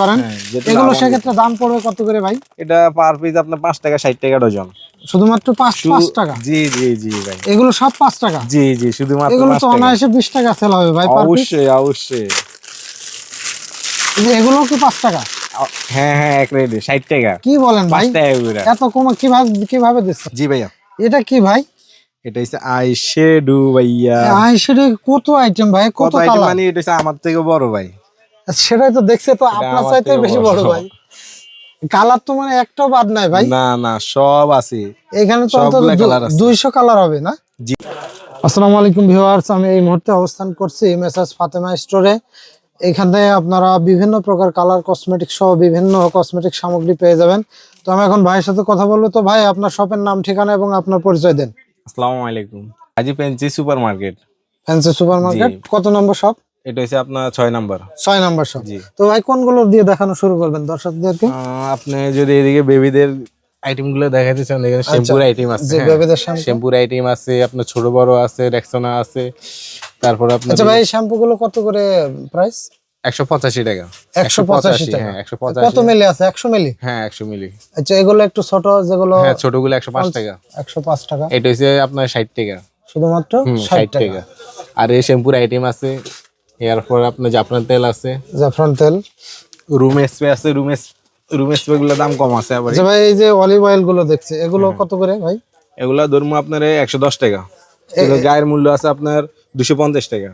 করেন? হ্যাঁ, এগুলো সেক্ষেত্রে দাম পড়বে কত করে ভাই? এটা পার পিস আপনার পাঁচ টাকা ষাট টাকা ডজন। শুধুমাত্র পাঁচ পাঁচ টাকা? জি জি জি ভাই। এগুলো সব পাঁচ টাকা? জি জি শুধুমাত্র এগুলো তো অনায়াসে বিশ টাকা সেল হবে ভাই অবশ্যই অবশ্যই। এগুলো কি পাঁচ টাকা? হ্যাঁ হ্যাঁ এক রেডি ষাট টাকা। কি বলেন ভাই? এত কমে কীভাবে কীভাবে দিচ্ছে? জি ভাইয়া। এটা কি ভাই? এটা হচ্ছে আই শেডু ভাইয়া। আই সেটা কত আইটেম ভাই? কত আইটেম মানে এটা হচ্ছে আমার থেকে বড় ভাই। সেটাই তো দেখছে তো আপনার চাইতে বেশি বড়। ভাই। কালার তো মানে একটাও বাদ নাই ভাই। না না সব আছে। এখানে তো। দুইশো কালার হবে না? জি। আসসালামু আলাইকুম ভিউয়ার্স আমি এই মুহূর্তে অবস্থান করছি মেসাজ ফাতেমা স্টোরে এখানে আপনারা বিভিন্ন প্রকার কালার কসমেটিক সহ বিভিন্ন কসমেটিক সামগ্রী পেয়ে যাবেন। তো আমি এখন ভাইয়ের সাথে কথা বলব। তো ভাই আপনার শপের নাম ঠিকানা এবং আপনার পরিচয় দেন। আসসালামু আলাইকুম। আজি পেন্সি super market fancy super market কত নম্বর শপ এটা হচ্ছে আপনার ছয় নাম্বার। ছয় নম্বর জি। তো ভাই কোনগুলো দিয়ে দেখানো শুরু করবেন দর্শকদেরকে? আপনি যদি এদিকে বেবিদের দেখাতে চান এখানে শ্যাম্পুর আইটেম আছে যে বেবিদের শ্যাম্পু শ্যাম্পুর আইটেম আছে আপনার ছোট বড় আছে রেক্সোনা আছে তারপর আপনার আচ্ছা ভাই কত করে প্রাইস একশো পঁচাশি টাকা। একশো পঁচাশি টাকা। হ্যাঁ একশো কত পঁচাশি মিলি আছে? একশো মিলি? হ্যাঁ একশো মিলি। আচ্ছা এগুলো একটু ছোট যেগুলো হ্যাঁ ছোটগুলো একশো পাঁচ টাকা। একশো পাঁচ টাকা। এটা হচ্ছে আপনার ষাট টাকা। শুধুমাত্র ষাট টাকা। আর এই শ্যাম্পুর আইটেম আছে এরপর আপনার জাফরান তেল আছে? জাফরান তেল। রুম স্প্রে আছে রুম রুম স্প্রে গুলো দাম কম আছে আবার। আচ্ছা ভাই এই যে অলিভ অয়েলগুলো দেখছে এগুলো কত করে ভাই? এগুলা ধরবো আপনার একশো দশ টাকা। এগুলো গায়ের মূল্য আছে আপনার দুশো পঞ্চাশ টাকা।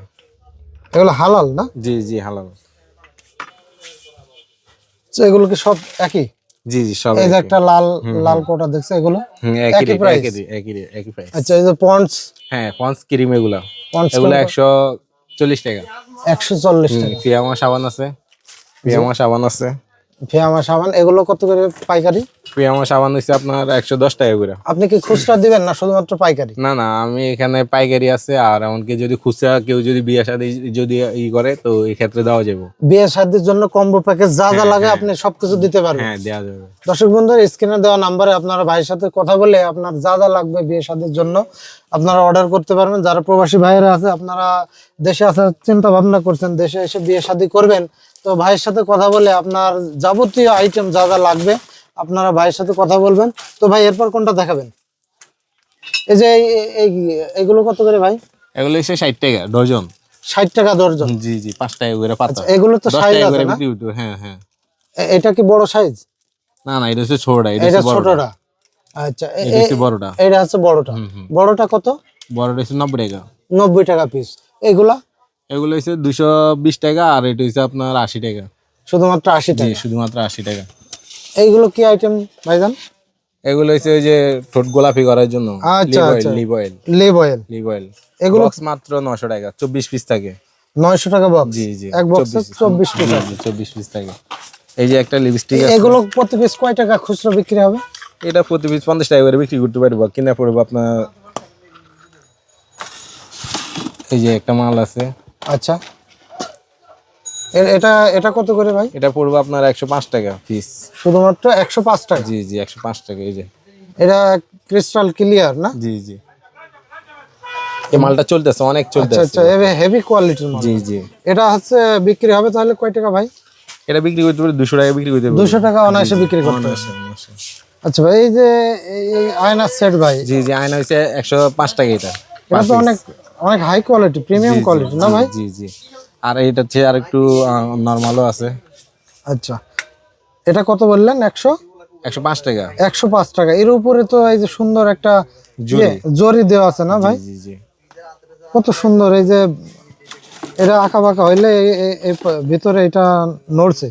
এগুলো হালাল না? জি জি হালাল। আচ্ছা, এগুলো কি সব একই? জি জি সব এই যে একটা লাল লাল কোটা দেখছে এগুলো? একই একই রেট একই একই প্রাইস আচ্ছা এই যে পন্ডস? হ্যাঁ পঞ্চ ক্রিম এগুলা। পন্ডস এগুলো একশো চল্লিশ টাকা। একশো চল্লিশ টাকা। পিয়ামা সাবান আছে। পিয়ামা সাবান আছে। ফিয়ামা সাবান এগুলো কত করে পাইকারি? ফিয়ামা সাবান হচ্ছে আপনার একশো দশ টাকা করে। আপনি কি খুচরা দিবেন না শুধুমাত্র পাইকারি? না না আমি এখানে পাইকারি আছে আর এমনকি যদি খুচরা কেউ যদি বিয়ে সাথে যদি ই করে তো এই ক্ষেত্রে দেওয়া যাবে। বিয়ে শাদির জন্য কম্বো প্যাকেজ যা যা লাগে আপনি সবকিছু দিতে পারবেন। হ্যাঁ দেওয়া যাবে। দর্শক বন্ধুরা স্ক্রিনে দেওয়া নাম্বারে আপনারা ভাইয়ের সাথে কথা বলে আপনার যা যা লাগবে বিয়ে শাদির জন্য আপনারা অর্ডার করতে পারবেন। যারা প্রবাসী ভাইয়েরা আছে আপনারা দেশে আসার চিন্তা ভাবনা করছেন দেশে এসে বিয়ে শাদী করবেন তো ভাইয়ের সাথে কথা বলে আপনার যাবতীয় আইটেম যা যা লাগবে আপনারা ভাইয়ের সাথে কথা বলবেন। তো ভাই এরপর কোনটা দেখাবেন? এই যে এই- এই- এই- এইগুলো কত করে ভাই? এগুলো হচ্ছে ষাট টাকা ডজন। ষাট টাকা দর্জন জি জি পাঁচ টাকা করে পাতা। এগুলো তো সাইজ আছে না? হ্যাঁ হ্যাঁ। এটা কি বড় সাইজ না না এটা হচ্ছে ছোটটা এটা হচ্ছে ছোটটা। আচ্ছা এটা হচ্ছে বড়টা। এটা হচ্ছে বড়টা। বড়টা কত? বড়টা হচ্ছে নব্বই টাকা। নব্বই টাকা পিস এগুলা এগুলো হচ্ছে দুশো বিশ টাকা আর এটা হচ্ছে আপনার আশি টাকা। শুধুমাত্র আশি টাকা? শুধুমাত্র আশি টাকা। এইগুলো কি আইটেম ভাইজান? এগুলো হচ্ছে ওই যে ঠোঁট গোলাপি করার জন্য। Lip oil lip oil lip oil এগুলো মাত্র নশো টাকা চব্বিশ পিস থাকে। নয়শো টাকা বক্স জি জি। এক বক্সে চব্বিশ পিস চব্বিশ পিস থাকে। এই যে একটা লিপস্টিক এগুলো প্রতি পিস কয় টাকা খুচরো বিক্রি হবে? এটা প্রতি পিস পঞ্চাশ টাকা করে বিক্রি করতে পারব। কিনা পড়ব আপনার এই যে একটা মাল আছে। আচ্ছা। এটা এটা কত করে ভাই? এটা পড়ব আপনার একশো পাঁচ টাকা পিস শুধুমাত্র একশো পাঁচ টাকা? জি জি একশো পাঁচ টাকা এই যে। এটা ক্রিস্টাল ক্লিয়ার না? জি জি। এই মালটা চলতেছে অনেক আচ্ছা চলতেছে। আচ্ছা হেভি কোয়ালিটির মাল। জি জি। এটা হচ্ছে বিক্রি হবে তাহলে কয় টাকা ভাই? এটা বিক্রি করতে পারি দুশো টাকা বিক্রি করতে পারি। দুশো টাকা অনায়াসে বিক্রি করতে। আচ্ছা ভাই এই যে এই- এই আয়নার সেট ভাই। জি জি আয়না হচ্ছে একশো পাঁচ টাকা এটা। এটা তো অনেক অনেক হাই কোয়ালিটি প্রিমিয়াম কোয়ালিটি না ভাই? জি জি। আর এটা আর একটু নর্মালও আছে। আচ্ছা। এটা কত বললেন? একশো? একশো পাঁচ টাকা। একশো পাঁচ টাকা। এর উপরে তো এই যে সুন্দর একটা জরি। ইয়ে, জরি দেওয়া আছে না ভাই? জি জি। কত সুন্দর এই যে এটা আঁকা বাঁকা হইলে ভিতরে এটা নড়ছে।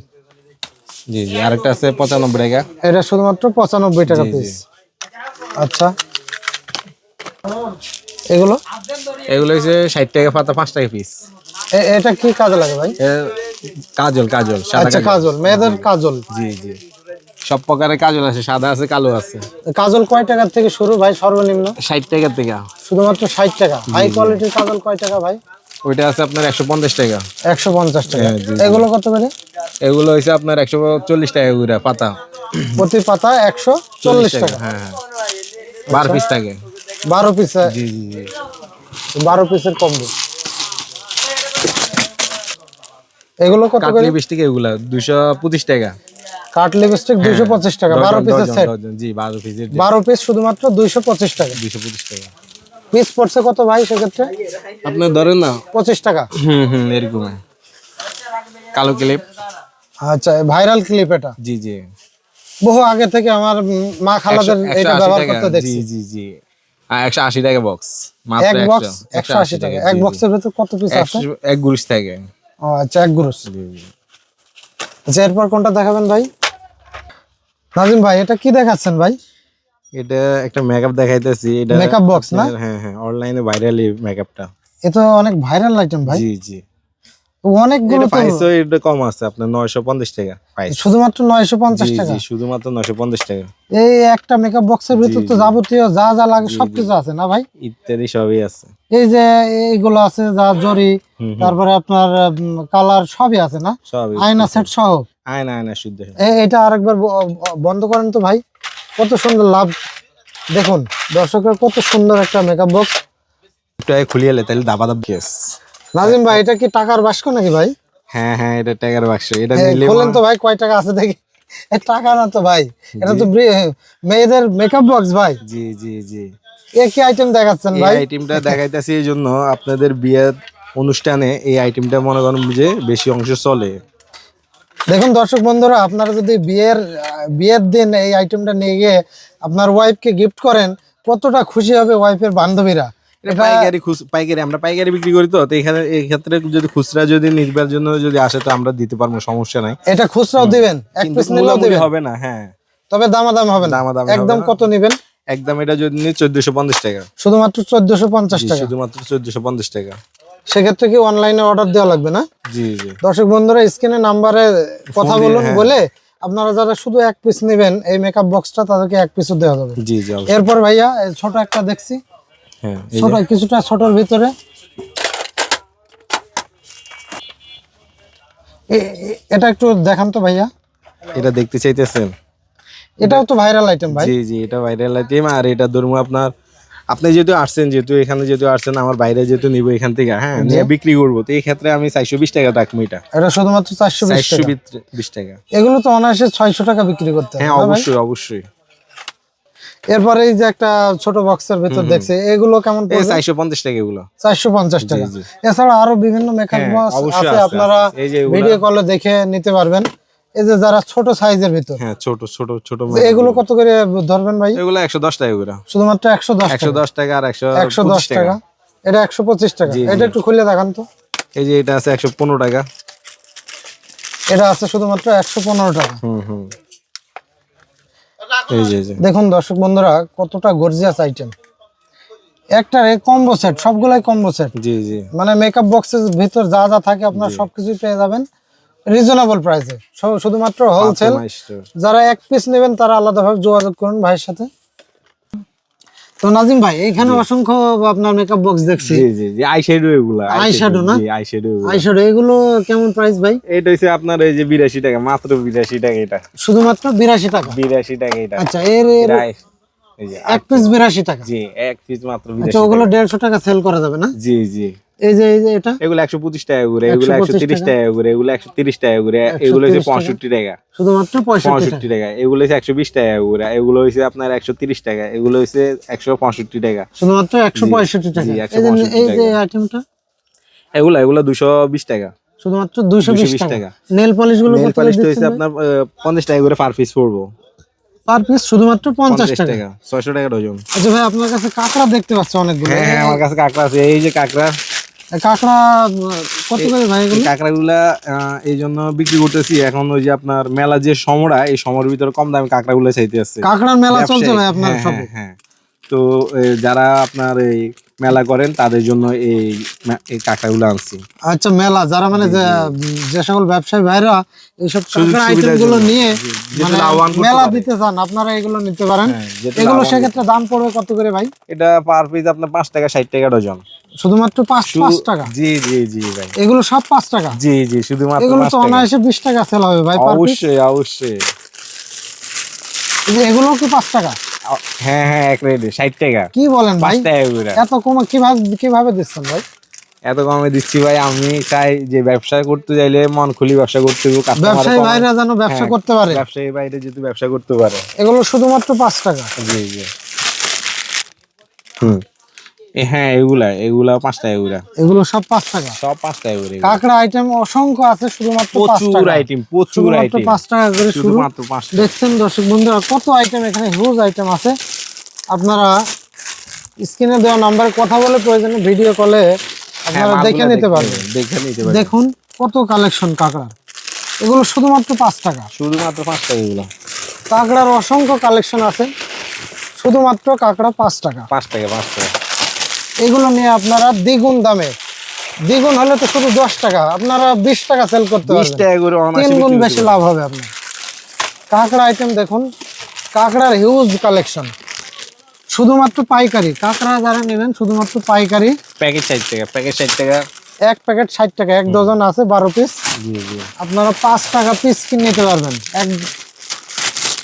জি জি। আরেকটা আছে পঁচানব্বই টাকা। এটা শুধুমাত্র পঁচানব্বই টাকা পিস আচ্ছা। এগুলো? এগুলো হচ্ছে ষাট টাকা পাতা পাঁচ টাকা পিস এটা কি কাজে লাগে ভাই? কাজল কাজল সাদা আচ্ছা কাজল। মেয়েদের কাজল। জি জি। সব প্রকারের কাজল আছে সাদা আছে কালো আছে। কাজল কয় টাকার থেকে শুরু ভাই সর্বনিম্ন? ষাট টাকা থেকে। শুধুমাত্র ষাট টাকা। হাই কোয়ালিটির কাজল কয় টাকা ভাই? ওইটা আছে আপনার একশো পঞ্চাশ টাকা। একশো পঞ্চাশ টাকা। হ্যাঁ। এগুলো কত করে? এগুলো হচ্ছে আপনার একশো চল্লিশ টাকা করে পাতা। প্রতি পাতা একশো চল্লিশ টাকা হ্যাঁ হ্যাঁ। বারো পিস থাকে। বারো পিস জি জি জি। বারো পিসের কম্বো এগুলো কত কাট করে? লিপস্টিক এগুলা দুশো পঁচিশ টাকা। কাট লিপস্টিক দুইশো পঁচিশ টাকা বারো ডজন, পিসের সেট জি বারো পিসের বারো পিস শুধুমাত্র দুইশো পঁচিশ টাকা। দুশো পঁচিশ টাকা। পিস পড়ছে কত ভাই সেক্ষেত্রে? আপনার ধরেন না। পঁচিশ টাকা। হুম হুম এরকম কালো ক্লিপ আচ্ছা ভাইরাল ক্লিপ এটা। জি জি। বহু আগে থেকে আমার মা খালাদের এটা ব্যবহার করতে দেখছি। জি জি জি। একশো আশি টাকা বক্স মাত্র এক বক্স একশো একশো আশি টাকা। এক। বক্সের ভেতর কত পিস আছে? এক গুলিশ থাকে। ও আচ্ছা এক জি। আচ্ছা এরপর কোনটা দেখাবেন ভাই? নাজিম ভাই এটা কি দেখাচ্ছেন ভাই? এটা একটা মেকআপ দেখাইতেছি এটা মেকআপ বক্স না? হ্যাঁ হ্যাঁ অনলাইনে ভাইরাল এই মেকআপটা এটা অনেক ভাইরাল আইটেম ভাই। জি জি। অনেকগুলো এটা তো এটা কম আছে আপনার নয়শো পঞ্চাশ টাকা প্রাইস শুধুমাত্র নয়শো পঞ্চাশ জি টাকা? জি শুধুমাত্র নয়শো পঞ্চাশ টাকা। এই একটা মেকআপ বক্সের ভিতর তো যাবতীয় যা যা লাগে সবকিছু আছে না ভাই? ইত্যাদি সবই আছে। এই যে এইগুলো আছে যা জরি। তারপরে আপনার কালার সবই আছে না? আয়না সেট সহ? আয়না আয়না শুদ্ধ এটা আরেকবার বন্ধ করেন তো ভাই। কত সুন্দর লাভ। দেখুন দর্শকের কত সুন্দর একটা মেকআপ বক্স আগে খুলিয়ে তাহলে দাবা দাব নাজিম ভাই এটা কি টাকার বাক্স নাকি ভাই? হ্যাঁ হ্যাঁ এটা টাকার বাক্স এটা এ, নিলে খোলেন তো ভাই কয় টাকা আছে দেখি। এ টাকা না তো ভাই এটা তো মেয়েদের মেকআপ বক্স ভাই। জি জি জি। এ কি আইটেম দেখাচ্ছেন এই ভাই? আইটেমটা দেখাইতেছি এই জন্য আপনাদের বিয়ের অনুষ্ঠানে এই আইটেমটা মনে করেন যে বেশি অংশ চলে। দেখুন দর্শক বন্ধুরা আপনারা যদি বিয়ের বিয়ের দিন এই আইটেমটা নিয়ে গিয়ে আপনার ওয়াইফকে গিফট করেন কতটা খুশি হবে ওয়াইফের বান্ধবীরা। পাইকারি পাইকারি আমরা পাইকারি বিক্রি করি তো তো এখানে এই ক্ষেত্রে যদি খুচরা যদি জন্য যদি আসে তো আমরা দিতে পারব সমস্যা নাই। এটা খুচরাও দিবেন এক পিস নিলেও দিবেন। হবে না হ্যাঁ। তবে দামাদাম হবে না। দামাদামি একদম কত নিবেন? একদম এটা যদি নিই চোদ্দশো পঞ্চাশ টাকা। শুধুমাত্র চোদ্দশো পঞ্চাশ জি, টাকা। শুধুমাত্র চোদ্দশো পঞ্চাশ টাকা। সেক্ষেত্রে কি অনলাইনে অর্ডার দেওয়া লাগবে না? জি জি। দর্শক বন্ধুরা স্ক্রিনে নাম্বারে কথা বলুন হ্যাঁ। বলে আপনারা যারা শুধু এক পিস নেবেন এই মেকআপ বক্সটা তাদেরকে এক পিসও দেওয়া যাবে। জি জি এরপর ভাইয়া ছোট একটা দেখছি। ছোট কিছুটা ছোটর ভিতরে। এটা একটু দেখান তো ভাইয়া। এটা দেখতে চাইতেছেন? এটাও তো ভাইরাল আইটেম ভাই। জি জি এটা ভাইরাল আইটেম আর এটা ধরুন আপনার আপনি যেহেতু আসছেন যেহেতু এখানে যেহেতু আসছেন আমার বাইরে যেহেতু নিবো এখান থেকে হ্যাঁ নিয়ে বিক্রি করব তো এই ক্ষেত্রে আমি চারশো বিশ টাকা রাখব এটা। এটা শুধুমাত্র চারশো চারশো বিশ টাকা। এগুলো তো অনায়াসে ছয়শো টাকা বিক্রি করতে হ্যাঁ অবশ্যই অবশ্যই। এরপরে এই যে একটা ছোট বক্সের ভিতর দেখছে এগুলো কেমন চারশো পঞ্চাশ টাকা এগুলো। চারশো পঞ্চাশ টাকা। এছাড়া আরও বিভিন্ন মেকআপ হ্যাঁ, বক্স আছে আপনারা ভিডিও কলে দেখে নিতে পারবেন। এই যে যারা ছোট সাইজের ভিতর হ্যাঁ ছোট ছোট ছোট এগুলো কত করে ধরবেন ভাই? এগুলো একশো দশ টাকা করে। শুধুমাত্র একশো দশ একশো দশ টাকা আর একশো একশো দশ পঁচিশ টাকা। এটা একশো পঁচিশ টাকা। এটা একটু খুলে দেখান তো। এই যে এটা আছে একশো পনেরো টাকা। এটা আছে শুধুমাত্র একশো পনেরো টাকা। হুম হুম। দেখুন দর্শক বন্ধুরা কতটা গর্জিয়াস আইটেম একটা কম্বো সেট সবগুলাই কম্বো সেট জি জি। মানে মেকআপ বক্সের ভিতর যা যা থাকে আপনার সবকিছুই পেয়ে যাবেন রিজনেবল প্রাইসে শুধুমাত্র হোলসেল যারা এক পিস নেবেন তারা আলাদাভাবে যোগাযোগ করুন ভাইয়ের সাথে। তো নাজিম ভাই এখানে অসংখ্য আপনার মেকআপ বক্স দেখছি। জি জি জি আইশ্যাডো এগুলো আইশ্যাডো না? জি আইশ্যাডো আইশ্যাডো এগুলো। কেমন প্রাইস ভাই? এটা হচ্ছে আপনার এই যে বিরাশি টাকা মাত্র বিরাশি টাকা এটা। শুধুমাত্র বিরাশি টাকা? বিরাশি টাকা এটা। আচ্ছা এর এক পিস বিরাশি টাকা। জি এক পিস মাত্র আচ্ছা ওগুলো দেড়শো টাকা সেল করা যাবে না? জি জি। এই যে এই যে এটা? এগুলো একশো পঁচিশ টাকা করে এগুলো একশো তিরিশ টাকা? করে এগুলো একশো তিরিশ টাকা করে এগুলো টাকা। শুধুমাত্র টাকা? এগুলো টাকা করে এগুলো আপনার একশো তিরিশ টাকা এগুলো টাকা। শুধুমাত্র টাকা? জি, এই যে 165 এই যে টাকা। আইটেমটা এগুলো এগুলো দুশো বিশ টাকা। শুধুমাত্র দুইশো বিশ 220 টাকা। নেল পলিশগুলো নেল আপনার আহ, পঞ্চাশ টাকা করে পার পিস পড়ব। পার পিস শুধুমাত্র পঞ্চাশ পঞ্চাশ টাকা? টাকা ছয়শো টাকা ডজন। আচ্ছা ভাই আপনার কাছে কাঁকড়া দেখতে পাচ্ছি অনেকগুলো। হ্যাঁ হ্যাঁ আমার কাছে কাঁকড়া আছে। এই যে কাঁকড়া কাঁকড়া উম, কত করে ভাই এগুলো? কাঁকড়াগুলা এই জন্য বিক্রি করতেছি। এখন ওই যে আপনার মেলা যে সমরা এই সময়ের ভিতরে কম দামে কাঁকড়াগুলো চাইতে আছে কাঁকড়ার মেলা চলছে ভাই আপনার হ্যাঁ, সব। হ্যাঁ, হ্যাঁ। তো যারা আপনার এই মেলা করেন তাদের জন্য এই কাঁকড়াগুলো আনছি। আচ্ছা মেলা যারা মানে যে সকল ব্যবসায়ী ভাইরা এইসব কাঁকড়া। নিয়ে মানে মেলা দিতে চান আপনারা এগুলো নিতে পারেন। এগুলো সেক্ষেত্রে দাম পড়বে কত করে ভাই? এটা পার পিস আপনার পাঁচ টাকা ষাট টাকা ডজন। শুধুমাত্র পাঁচ শুধু- পাঁচ টাকা। জি জি জি ভাই। এগুলো সব পাঁচ টাকা? জি জি শুধুমাত্র এগুলো তো অনায়াসে বিশ টাকা সেল হবে ভাই অবশ্যই অবশ্যই। এগুলো কি পাঁচ টাকা? হ্যাঁ হ্যাঁ এক রেটে ষাট টাকা। কি বলেন ভাই? পাঁচ টাকা করে এত কম কীভাবে কীভাবে দিচ্ছেন ভাই? এত কমে দিচ্ছি ভাই আমি চাই যে ব্যবসা করতে চাইলে মন খুলি ব্যবসা করতে হবে ব্যবসায়ী ভাইরা যেন ব্যবসা হ্যাঁ, করতে পারে। ব্যবসায়ী বাইরে যদি ব্যবসা করতে পারে। এগুলো শুধুমাত্র পাঁচ টাকা। জি জি। হুম। হ্যাঁ এগুলা এগুলা পাঁচটা এগুলা। এগুলো সব পাঁচ টাকা সব পাঁচটা এগুলো। কাঁকড়া আইটেম অসংখ্য আছে শুধুমাত্র পাঁচ প্রচুর টাকা আইটেম প্রচুর আইটেম পাঁচ টাকা করে শুধুমাত্র পাঁচটা। দেখছেন দর্শক বন্ধুরা কত আইটেম এখানে হিউজ আইটেম আছে। আপনারা স্ক্রিনে দেওয়া নাম্বারে কথা বলে প্রয়োজনে ভিডিও কলে হ্যাঁ, আপনারা দেখে নিতে পারবেন। দেখে নিতে পারবেন। দেখুন কত কালেকশন কাঁকড়ার। এগুলো শুধুমাত্র পাঁচ টাকা শুধুমাত্র পাঁচটা এগুলো। কাঁকড়ার অসংখ্য কালেকশন আছে। শুধুমাত্র কাঁকড়া পাঁচ টাকা পাঁচ টাকা পাঁচ টাকা এগুলো নিয়ে আপনারা দ্বিগুণ দামে দ্বিগুণ হলে তো শুধু দশ টাকা আপনারা বিশ টাকা সেল করতে পারবেন। টাকা করে অনায়াসে তিন গুণ বেশি লাভ হবে আপনার। কাঁকড়া আইটেম দেখুন কাঁকড়ার হিউজ কালেকশন শুধুমাত্র পাইকারি কাঁকড়া যারা নেবেন শুধুমাত্র পাইকারি। প্যাকেট ষাট টাকা প্যাকেট ষাট টাকা। এক প্যাকেট ষাট টাকা এক ডজন আছে বারো পিস জি জি। আপনারা পাঁচ টাকা পিস কিনে নিতে পারবেন। এক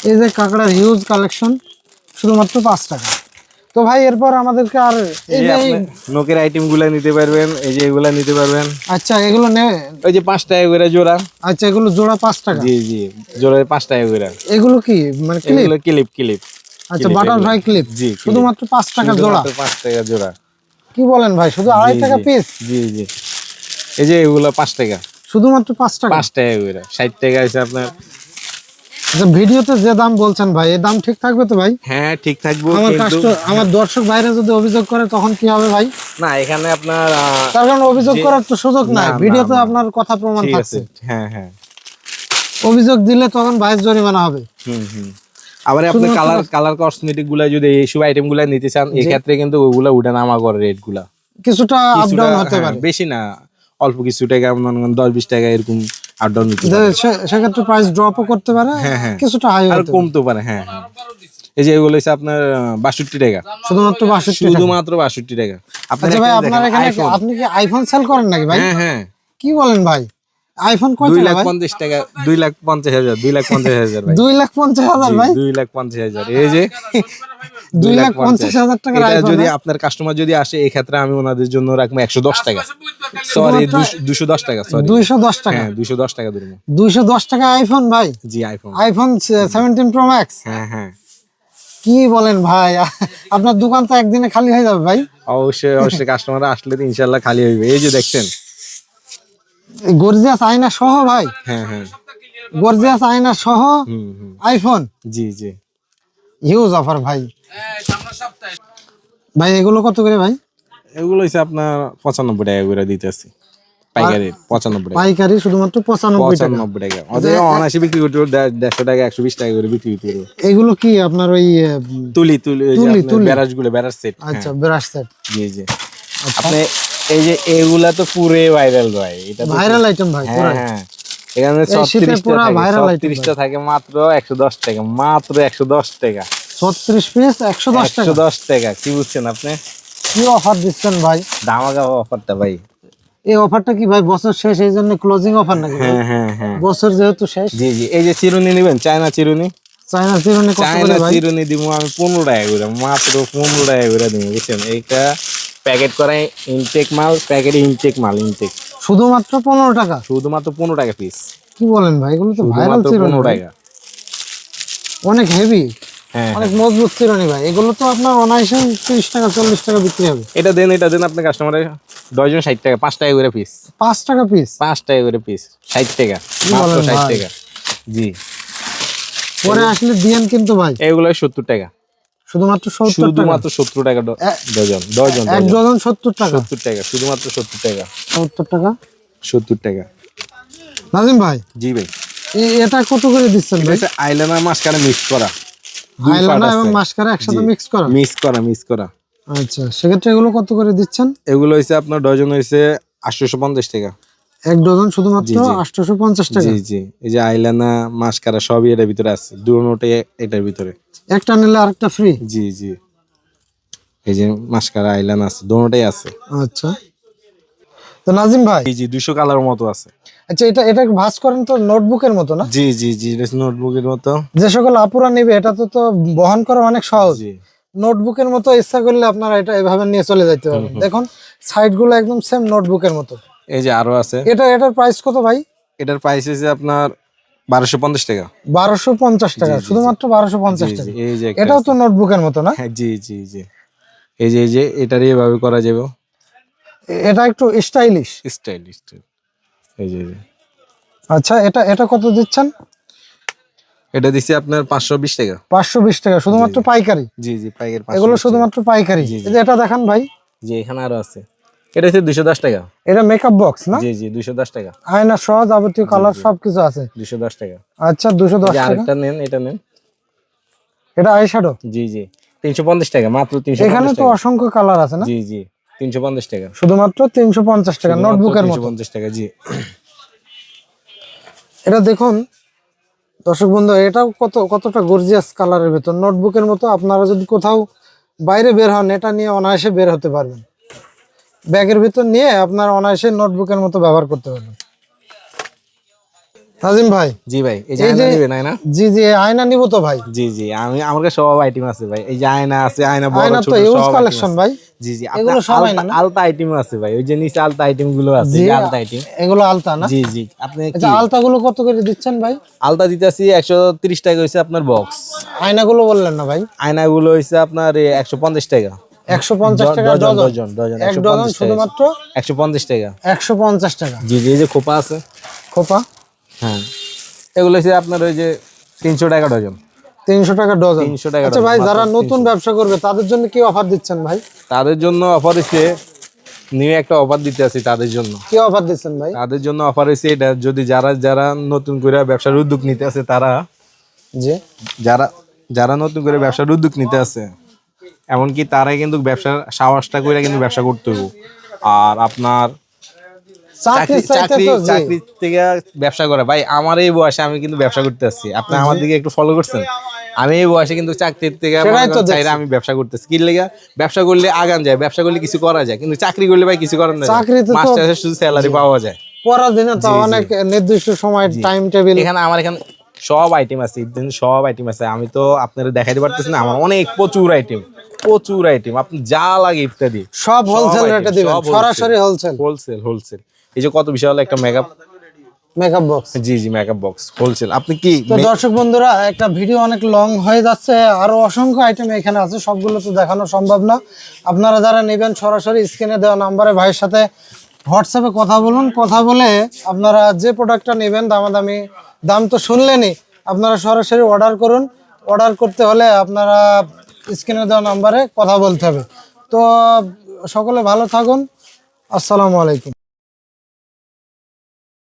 এই যে কাঁকড়ার হিউজ কালেকশন শুধুমাত্র পাঁচ টাকা। তো ভাই এরপর আমাদেরকে আর এই যে নোকের আইটেমগুলা নিতে পারবেন এই যে এগুলা নিতে পারবেন। আচ্ছা এগুলো নে। ওই যে পাঁচ টাকা করে জোড়া। আচ্ছা এগুলো জোড়া পাঁচ টাকা? জি জি জোড়া পাঁচ টাকা করে। এগুলো কি মানে ক্লিপ এগুলো ক্লিপ ক্লিপ আচ্ছা বাটারফ্লাই ক্লিপ জি শুধুমাত্র পাঁচ টাকা জোড়া? শুধুমাত্র পাঁচ টাকা জোড়া। কি বলেন ভাই শুধু আড়াই টাকা। পিস জি জি। এই যে এগুলো পাঁচ টাকা। শুধুমাত্র পাঁচ টাকা? পাঁচ টাকা করে ষাট টাকা আছে আপনার। আচ্ছা, ভিডিওতে যে দাম বলছেন ভাই এই দাম ঠিক থাকবে তো ভাই? হ্যাঁ ঠিক থাকব আমার দর্শক ভাইরা যদি অভিযোগ করে তখন কি হবে ভাই? না এখানে আপনার তার কারণে অভিযোগ করার তো সুযোগ নাই। ভিডিওতে। আপনার কথা প্রমাণ থাকছে। হ্যাঁ হ্যাঁ। অভিযোগ দিলে তখন ভাইয়ের জরিমানা হবে। হুম হুম। আবার আপনি কালার কালার কসমেটিকগুলা যদি এইসব আইটেমগুলা নিতে চান এই ক্ষেত্রে কিন্তু ওগুলা উঠে নামা করে রেটগুলা কিছুটা আপ ডাউন হতে হ্যাঁ, পারে। বেশি না। অল্প কিছু টাকা দশ বিশ টাকা এরকম আপ ডাউন। সেক্ষেত্রে প্রাইস ড্রপও করতে পারে হ্যাঁ, হ্যাঁ। কিছুটা হাই আর কমতে পারে। হ্যাঁ হ্যাঁ। এই যে এগুলো হচ্ছে আপনার বাষট্টি টাকা। শুধুমাত্র বাষট্টি শুধুমাত্র বাষট্টি টাকা। আচ্ছা ভাই আপনার এখানে আপনি কি আইফোন সেল করেন নাকি ভাই? হ্যাঁ হ্যাঁ। কি বলেন ভাই? আইফোন কয় দুই লাখ পঞ্চাশ টাকা দুই লাখ পঞ্চাশ হাজার দুই লাখ পঞ্চাশ হাজার ভাই। দুই লাখ পঞ্চাশ হাজার ভাই? দুই লাখ পঞ্চাশ হাজার। এই যে দুই লাখ পঞ্চাশ হাজার আইফোন যদি আপনার কাস্টমার যদি আসে এই ক্ষেত্রে আমি ওনাদের জন্য রাখব একশো দশ টাকা। সরি দুশো দশ টাকা। সরি দুইশো দশ টাকা। হ্যাঁ দুশো দশ টাকা ধরবো দুইশো দশ টাকা আইফোন ভাই? জি iPhone iPhone seventeen pro max হ্যাঁ হ্যাঁ। কি বলেন ভাই? আপনার দোকান তো একদিনে খালি হয়ে যাবে ভাই। অবশ্যই অবশ্যই। কাস্টমার আসলে ইনশাল্লাহ খালি হইবে। এই যে দেখছেন গর্জিয়াস আয়না সহ ভাই। হ্যাঁ হ্যাঁ। গর্জিয়াস আয়না সহ হুম হুম। আইফোন জি জি। হিউজ অফার ভাই। ভাই এগুলো কত করে ভাই? এগুলো হচ্ছে আপনার পঁচানব্বই টাকা করে দিতেছি। পাইকারি পঁচানব্বই পাইকারি শুধুমাত্র পঁচানব্বই টাকা। পঁচানব্বই টাকা। অথবা অনাশি বিক্রি করতে দেড়শো টাকা একশো বিশ টাকা করে বিক্রি করতে পারব এগুলো কি আপনার ওই তুলি তুলি ওই তুলি, গুলো সেট আচ্ছা সেট জি জি। আপনি এই যে এগুলা তো পুরে ভাইরাল ভাই এটা ভাইরাল আইটেম ভাই হ্যাঁ হ্যাঁ। এখানে ছত্রিশটা থাকে মাত্র একশো দশ টাকা মাত্র একশো দশ টাকা। ছত্রিশ পিস একশো দশ একশো দশ টাকা কি বুঝছেন আপনি? কি অফার দিচ্ছেন ভাই? দামাগা অফারটা ভাই। এই অফারটা কি ভাই বছর শেষ এই জন্য ক্লোজিং অফার নাকি হ্যাঁ হ্যাঁ হ্যাঁ। বছর যেহেতু শেষ। জি জি এই যে চিরুনি নেবেন চায়না চিরুনি? চায়না চিরুনি চায়না চিরুনি দিব আমি পনেরো টাকা করে মাত্র পনেরো টাকা করে দিব বুঝছেন? এইটা প্যাকেট করা ইনটেক মাল প্যাকেট ইনটেক মাল ইনটেক শুধুমাত্র পনেরো টাকা? শুধুমাত্র পনেরো টাকা পিস কি বলেন ভাই এগুলো তো ভাইরাল চিরুনি টাকা। অনেক হেভি হ্যাঁ অনেক মজবুত চিরুনি ভাই। এগুলো তো আপনার অনায়াসে তিরিশ টাকা চল্লিশ টাকা বিক্রি হবে। এটা দেন এটা দেন আপনার কাস্টমারের ডজন ষাট টাকা পাঁচ টাকা করে পিস পাঁচ টাকা পিস পাঁচ টাকা করে পিস ষাট টাকা মাত্র ষাট? টাকা। জি। পরে আসলে দিয়েন কিন্তু ভাই। এগুলো সত্তর টাকা। শুধুমাত্র শুধুমাত্র সত্তর টাকা ডজন ডজন এক ডজন। সত্তর টাকা। সত্তর টাকা শুধুমাত্র সত্তর টাকা। সত্তর টাকা? সত্তর টাকা। নাজিম ভাই জি ভাই। এটা কত করে দিচ্ছেন ভাই? আইলানা মাঝখানে মিক্স করা। আইলানা এবং। মাস্কারা একসাথে মিক্স করা? মিক্স করা মিক্স করা। আচ্ছা সেক্ষেত্রে এগুলো কত করে দিচ্ছেন? এগুলো হচ্ছে আপনার ডজন হয়েছে আটশোশো পঞ্চাশ টাকা। এক ডজন শুধুমাত্র। আটশোশো পঞ্চাশ টাকা। জি জি। এই যে আইলানা মাস্কারা সবই এটার ভিতরে আছে। দুটোটাই এটার ভিতরে। একটা নিলে আরেকটা ফ্রি জি জি। এই যে মাস্কারা আইলানা আছে দুটোটাই আছে। আচ্ছা। তো নাজিম ভাই। জি দুশো কালার মতো আছে। আচ্ছা এটা এটা ভাঁজ করেন তো নোটবুকের মতো না? জি জি জি নোটবুকের মতো। যে সকল আপুরা নেবে এটা তো তো বহন করা অনেক সহজ। নোটবুকের মতো ইচ্ছা করলে আপনারা এটা এভাবে নিয়ে চলে যাইতে পারবেন দেখুন সাইডগুলো একদম সেম নোটবুকের মতো। এই যে আরও আছে। এটা এটার প্রাইস কত ভাই? এটার প্রাইস হচ্ছে আপনার বারোশো পঞ্চাশ টাকা। বারোশো পঞ্চাশ টাকা জি, জি। শুধুমাত্র বারোশো পঞ্চাশ টাকা। এই যে এটাও আছে। তো নোটবুকের মতো না? জি জি জি। এই যে এই যে এটারই এভাবে করা যাবে। এটা একটু স্টাইলিশ স্টাইল স্টাইল এই যে আচ্ছা এটা এটা কত দিচ্ছেন? এটা আপনার পাঁচশো বিশ টাকা। পাঁচশো বিশ টাকা শুধুমাত্র পাইকারি? জি জি পাইকের এগুলো শুধুমাত্র পাইকারি। এটা দেখান ভাই। জি এখানে আরও আছে। এটা হচ্ছে দুশো দশ টাকা। এটা মেকআপ বক্স না? জি জি দুশো দশ টাকা। আয়না সহ যাবতীয় কালার সবকিছু আছে। দুশো দশ টাকা। আচ্ছা দুশো দশ যে টাকা। আরেকটা নেন এটা নেন। এটা আইশ্যাডো জি জি। তিনশো পঞ্চাশ টাকা মাত্র তিনশো এখানে তো অসংখ্য কালার আছে না? জি জি। তিনশো পঞ্চাশ টাকা। শুধুমাত্র তিনশো পঞ্চাশ টাকা নোটবুকের মতো। পঞ্চাশ টাকা জি। এটা দেখুন দর্শক বন্ধু এটাও কত কতটা গর্জিয়াস কালারের ভেতর। নোটবুকের মতো আপনারা যদি কোথাও বাইরে বের হন এটা নিয়ে অনায়াসে বের হতে পারবেন। ব্যাগের ভিতর নিয়ে আপনার অনায়াসে নোটবুকের মতো ব্যবহার করতে পারবেন। নাজিম ভাই জি ভাই এই যে আয়না যে- নিবে জি জি আয়না নিব তো ভাই। জি জি আমি আমার কাছে সব আইটেম আছে ভাই। এই যে আয়না আছে আয়না বড় ছোট তো ইউজ কালেকশন ভাই। জি জি এগুলো এগুলো সব সব আয়না আলতা আইটেম আছে ভাই। ওই যে নিচে আলতা আইটেমগুলো আছে আলতা আইটেম এগুলো আলতা না? জি জি আপনি কি? আলতাগুলো কত করে দিচ্ছেন ভাই? আলতা দিতেছি একশো তিরিশ টাকা হয়েছে আপনার বক্স আয়নাগুলো বললেন না ভাই। আয়না গুলো হয়েছে আপনার একশো পঞ্চাশ টাকা। একশো পঞ্চাশ টাকা ডজন এক একশো ডজন পঞ্চাশ টাকা। শুধুমাত্র একশো পঞ্চাশ টাকা। একশো পঞ্চাশ টাকা। জি জি এই যে খোপা আছে? খোপা? হ্যাঁ। এগুলো হচ্ছে আপনার ওই যে তিনশো টাকা ডজন। তিনশো টাকা ডজন। 300 টাকা আচ্ছা ভাই যারা নতুন ব্যবসা করবে তাদের জন্য কি অফার দিচ্ছেন ভাই? তাদের জন্য অফার হচ্ছে নিউ একটা অফার দিতে আছি তাদের জন্য। কি অফার দিচ্ছেন ভাই? তাদের জন্য অফার হয়েছে এটা যদি যারা যারা নতুন করে ব্যবসার উদ্যোগ নিতে আছে তারা জি। যারা যারা নতুন করে ব্যবসার উদ্যোগ নিতে আছে এমনকি তারাই কিন্তু ব্যবসার সাহসটা করে কিন্তু ব্যবসা করতে হবে আর আপনার চাকরি থেকে ব্যবসা করে। ভাই আমার এই বয়সে আমি কিন্তু ব্যবসা করতে আসছি। আপনি আমার দিকে একটু ফলো করছেন? আমি এই বয়সে কিন্তু চাকরির থেকে তো করেন চাইলে আমি ব্যবসা করতেছি। কি লেগে? ব্যবসা করলে আগান যায় ব্যবসা করলে কিছু করা যায়। কিন্তু চাকরি করলে ভাই কিছু করার না চাকরিতে মাস শেষে শুধু স্যালারি পাওয়া যায়। পরের দিনে তো অনেক নির্দিষ্ট সময় টাইম টেবিল এখানে আমার এখানে সব আইটেম আছে সব আইটেম আছে। আমি তো আপনারা দেখাইতে পারতেছি না আমার অনেক প্রচুর আইটেম প্রচুর আইটেম আপনি যা লাগে ইত্যাদি সব হোলসেল রেটে দিবেন সরাসরি হোলসেল হোলসেল হোলসেল এই যে কত বিশাল একটা মেকআপ মেকআপ বক্স জি জি মেকআপ বক্স হোলসেল আপনি কি তো দর্শক বন্ধুরা একটা ভিডিও অনেক লং হয়ে যাচ্ছে আরও অসংখ্য আইটেম এখানে আছে সবগুলো তো দেখানো সম্ভব না। আপনারা যারা নেবেন সরাসরি স্ক্রিনে দেওয়া নাম্বারে ভাইয়ের সাথে হোয়াটসঅ্যাপে কথা বলুন কথা বলে আপনারা যে প্রোডাক্টটা নেবেন দামাদামি দাম তো শুনলেনই আপনারা সরাসরি অর্ডার করুন। অর্ডার করতে হলে আপনারা স্ক্রিনে দেওয়া নাম্বারে কথা বলতে হবে। তো সকলে ভালো থাকুন। আসসালামু আলাইকুম।